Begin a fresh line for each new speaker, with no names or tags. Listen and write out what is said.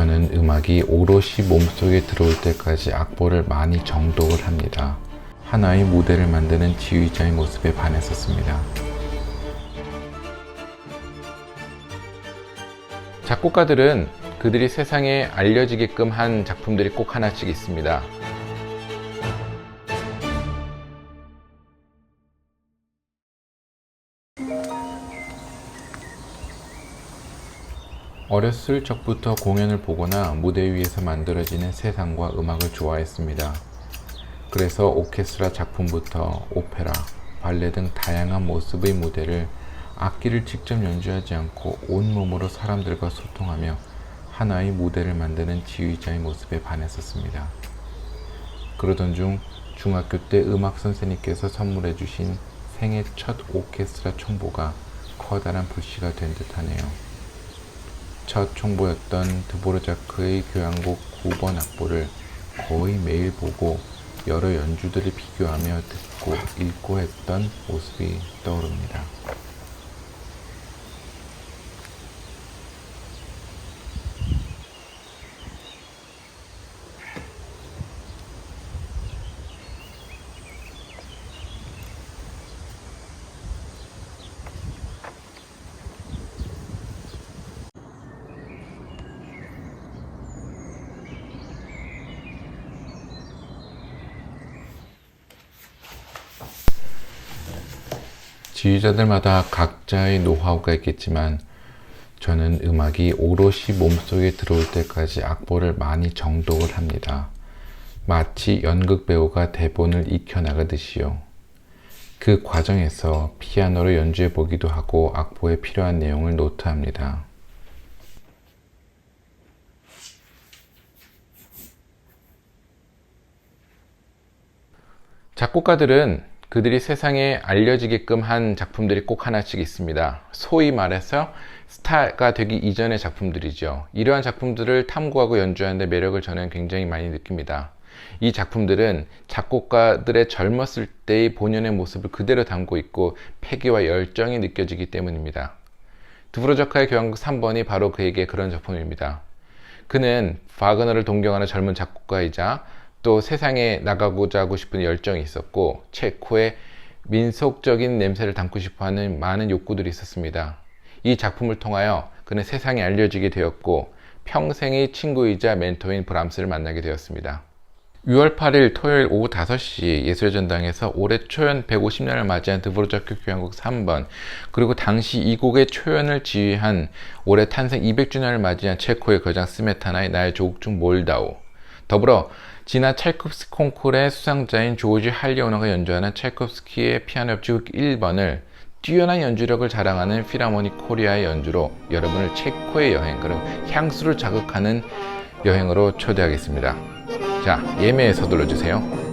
저는 음악이 오롯이 몸속에 들어올 때까지 악보를 많이 정독을 합니다. 하나의 무대를 만드는 지휘자의 모습에 반했었습니다. 작곡가들은 그들이 세상에 알려지게끔 한 작품들이 꼭 하나씩 있습니다. 어렸을 적부터 공연을 보거나 무대 위에서 만들어지는 세상과 음악을 좋아했습니다. 그래서 오케스트라 작품부터 오페라, 발레 등 다양한 모습의 무대를 악기를 직접 연주하지 않고 온몸으로 사람들과 소통하며 하나의 무대를 만드는 지휘자의 모습에 반했었습니다. 그러던 중 중학교 때 음악 선생님께서 선물해 주신 생애 첫 오케스트라 총보가 커다란 불씨가 된 듯하네요. 첫 총보였던 드보르자크의 교향곡 9번 악보를 거의 매일 보고 여러 연주들을 비교하며 듣고 읽고 했던 모습이 떠오릅니다. 지휘자들마다 각자의 노하우가 있겠지만 저는 음악이 오롯이 몸속에 들어올 때까지 악보를 많이 정독을 합니다. 마치 연극 배우가 대본을 익혀나가듯이요. 그 과정에서 피아노로 연주해 보기도 하고 악보에 필요한 내용을 노트합니다. 작곡가들은 그들이 세상에 알려지게끔 한 작품들이 꼭 하나씩 있습니다. 소위 말해서 스타가 되기 이전의 작품들이죠. 이러한 작품들을 탐구하고 연주하는데 매력을 저는 굉장히 많이 느낍니다. 이 작품들은 작곡가들의 젊었을 때의 본연의 모습을 그대로 담고 있고 패기와 열정이 느껴지기 때문입니다. 드브로자카의 교향곡 3번이 바로 그에게 그런 작품입니다. 그는 바그너를 동경하는 젊은 작곡가이자 또 세상에 나가고자 하고 싶은 열정이 있었고 체코의 민속적인 냄새를 담고 싶어 하는 많은 욕구들이 있었습니다. 이 작품을 통하여 그는 세상에 알려지게 되었고 평생의 친구이자 멘토인 브람스를 만나게 되었습니다. 6월 8일 토요일 오후 5시 예술의 전당에서 올해 초연 150년을 맞이한 드보르자크 교향곡 3번 그리고 당시 이 곡의 초연을 지휘한 올해 탄생 200주년을 맞이한 체코의 거장 스메타나의 나의 조국 중 몰다오 더불어 지난 찰콥스키 콩쿨의 수상자인 조지 할리오너가 연주하는 찰콥스키의 피아노 협주곡 1번을 뛰어난 연주력을 자랑하는 피라모니 코리아의 연주로 여러분을 체코의 여행 그리고 향수를 자극하는 여행으로 초대하겠습니다. 자, 예매에 서둘러 주세요.